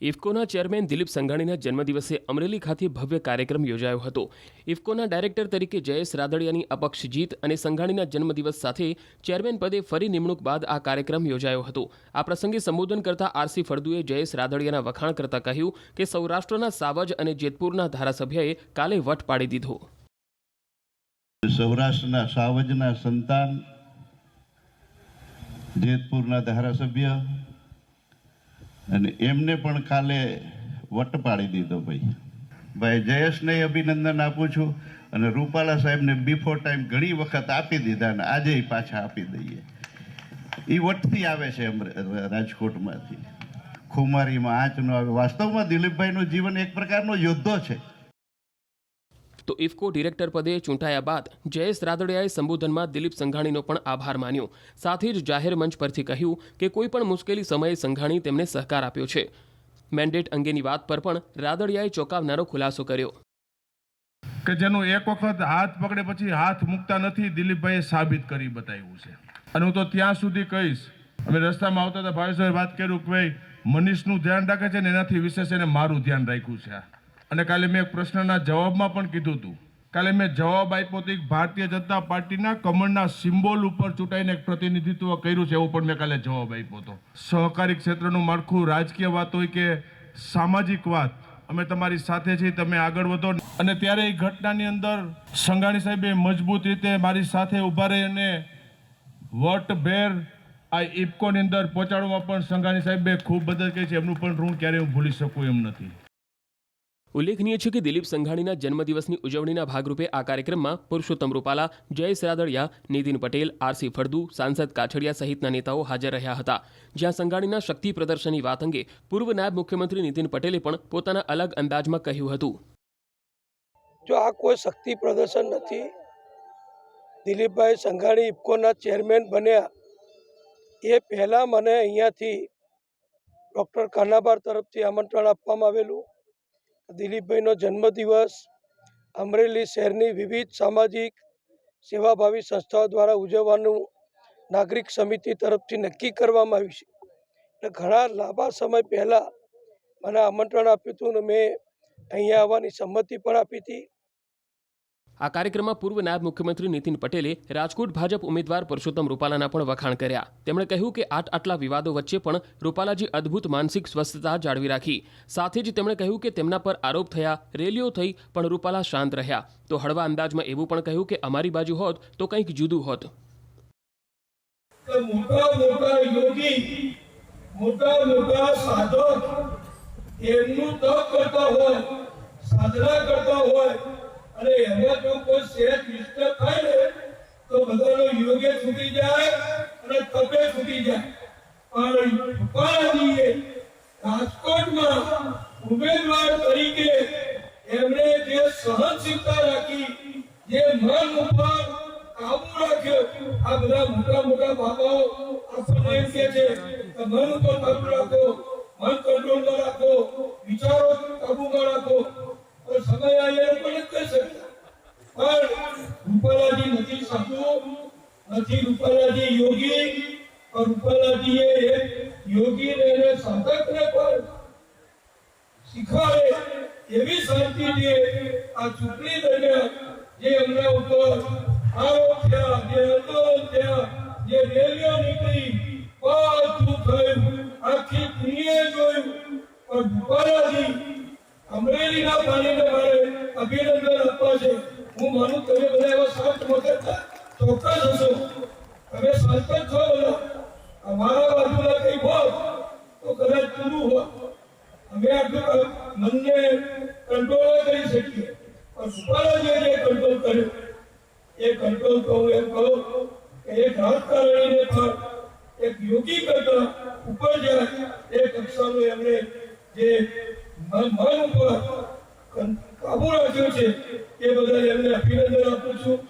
ઇફકોના chairman Dilip સંઘાણીના જન્મદિવસે અમરેલી ખાતે ભવ્ય કાર્યક્રમ યોજાયો હતો. ઇફકોના ડાયરેક્ટર તરીકે જયેશ રાદડિયાની અપક્ષ જીત અને સંઘાણીના જન્મદિવસ સાથે ચેરમેન પદે ફરી નિમણૂક બાદ આ કાર્યક્રમ યોજાયો હતો. આ પ્રસંગે સંબોધન કરતા આરસી ફળદુએ જયેશ રાદડિયાના વખાણ કરતા કહ્યું કે, સૌરાષ્ટ્રના સાવજ અને જેતપુરના ધારાસભ્યએ કાલે વટ પાડી દીધો. સૌરાષ્ટ્રના સાવજના સંતાન, જેતપુરના ધારાસભ્ય અને એમને પણ કાલે વટ પાડી દીધો ભાઈ. ભાઈ, જયેશને અભિનંદન આપું છું અને રૂપાલા સાહેબને બિફોર ટાઈમ ઘણી વખત આપી દીધા અને આજે પાછા આપી દઈએ. એ વટથી આવે છે રાજકોટમાંથી. ખુમારીમાં આંચ ન આવે. વાસ્તવમાં દિલીપભાઈનું જીવન એક પ્રકારનો યોદ્ધો છે. તો ઇફકો ડિરેક્ટર પદે ચૂંટાયા બાદ જયેશ રાદડિયાએ સંબોધનમાં દિલીપ સંઘાણીનો પણ આભાર માન્યો. સાથે જ જાહેર મંચ પરથી કહ્યું કે કોઈ પણ મુશ્કેલી સમયે સંઘાણી તેમને સહકાર આપ્યો છે. મેન્ડેટ અંગેની વાત પર પણ રાદડિયાએ ચોંકાવનારો ખુલાસો કર્યો. કે જેનો એક વખત હાથ પકડે પછી હાથ મૂકતા નથી દિલીપભાઈએ સાબિત કરી બતાવ્યું છે. અને હું તો ત્યાં સુધી કહીશ, અમે રસ્તામાં આવતા હતા, ભાવેશભાઈ વાત કર્યું કે ભાઈ મનીષનું ધ્યાન રાખે છે ને એનાથી વિશેષ એને મારું ધ્યાન રાખ્યું છે અને કાલે મેં એક પ્રશ્નના જવાબમાં પણ કીધું હતું. કાલે મેં જવાબ આપ્યો હતો ભારતીય જનતા પાર્ટીના કમળના સિમ્બોલ ઉપર ચૂંટાઈને એક પ્રતિનિધિત્વ કર્યું છે એવું પણ મેં કાલે જવાબ આપ્યો હતો. સહકારી ક્ષેત્રનું માળખું રાજકીય વાત હોય કે સામાજિક વાત, અમે તમારી સાથે છીએ, તમે આગળ વધો. અને ત્યારે એ ઘટનાની અંદર સંઘાણી સાહેબે મજબૂત રીતે મારી સાથે ઊભા રહી અને વટ ભેર આ ઇફકોની અંદર પહોંચાડવામાં પણ સંઘાણી સાહેબે ખૂબ મદદ કરી છે. એમનું પણ ઋણ ક્યારેય હું ભૂલી શકું એમ નથી. ઉલ્લેખનીય છે કે દિલીપ સંઘાણીના જન્મદિવસની ઉજવણીના ભાગરૂપે આ કાર્યક્રમમાં પુરુષોત્તમ રૂપાલા, જયેશ રાદડિયા, નીતિન પટેલ આરસી ફળદુ, સાંસદ કાછડિયા સહિતના નેતાઓ હાજર રહ્યા હતા. જ્યાં સંઘાણીના શક્તિ પ્રદર્શનની વાત અંગે પૂર્વ નાયબ મુખ્યમંત્રી નીતિન પટેલે પણ પોતાના અલગ અંદાજમાં કહ્યું હતું. જો આ કોઈ શક્તિ પ્રદર્શન નથી, દિલીપભાઈ સંઘાણી ઇફકોના ચેરમેન બન્યા, એ પહેલાં મને અહીંયાથી ડૉક્ટર કાનાબાર તરફથી આમંત્રણ આપવામાં આવેલું. દિલીપભાઈનો જન્મદિવસ, અમરેલી શહેરની વિવિધ સામાજિક સેવાભાવી સંસ્થાઓ દ્વારા ઉજવવાનું નાગરિક સમિતિ તરફથી નક્કી કરવામાં આવ્યું છે. એટલે ઘણા લાંબા સમય પહેલાં મને આમંત્રણ આપ્યું હતું અને મેં અહીંયા આવવાની સંમતિ પણ આપી હતી. આ કાર્યક્રમમાં પૂર્વ નાયબ મુખ્યમંત્રી નીતિન પટેલે રાજકોટ ભાજપ ઉમેદવાર પુરુષોત્તમ રૂપાલાના પણ વખાણ કર્યા. તેમણે કહ્યું કે આટ આટલા વિવાદો વચ્ચે પણ રૂપાલાજી અદ્ભુત માનસિક સ્વસ્થતા જાળવી રાખી. સાથે જ તેમણે કહ્યું કે તેમના પર આરોપ થયા, રેલીઓ થઈ, પણ રૂપાલા શાંત રહ્યા. તો હળવા અંદાજમાં એવું પણ કહ્યું કે અમારી બાજુ હોત તો કંઈક જુદું હોત. સાધક. એમનું તપ કરતા હોય, સાધના કરતા હોય અને એમાં જો કોઈ સેજ ડિસ્ટર્બ થાય ને, તો બધાનો યોગે છૂટી જાય અને તપે છૂટી જાય. પણ રૂપાલાજીએ રાજકોટમાં ઉમેદવાર તરીકે એમણે જે સહનશીલતા રાખી, જે મન ઉપર કાબુ રાખ્યો, આ બધા મોટા મોટા બાબાઓ આપણને છે મન ઉપર કાબુ રાખો, મન કંટ્રોલમાં રાખો વિચારો કાબુમાં રાખો પણ સમય આવે એ લોકો નથી કહી શકતા પણ રૂપાલાજી નથી સાધુ નથી રૂપાલાજી યોગી, પણ રૂપાલાજી એ યોગી ને એને સાધકને પણ શીખવાડે એવી શાંતિથી આ ચૂંટણી દરમિયાન જે એમના ઉપર આરોપ થયા, જે આંદોલન થયા, જે રેલીઓ નીકળી, બધું થયું. આખી દુનિયાએ જોયું. પણ ભૂપાલાજી અમરેલીના પાણીને મારે અભિનંદન આપવા છે. હું માનું તમે બધા એવા શાંત મગજ ચોક્કસ હશો. તમે શાંત જ છો બધા. અમારા બાજુના કઈ હોત તો કદાચ જુદું હોત અમે આટલું મનને કંટ્રોલ કરી શકીએ. પણ સુપારા જે કંટ્રોલ કર્યો, એ કંટ્રોલ તો હું એમ કહું કે એક રાજકારણીને પણ એક યોગી કરતા ઉપર જાય, એ કક્ષાનું એમણે જે મન ઉપર કબૂલ આપ્યો છે. એ બદલ એમને અભિનંદન આપું છું.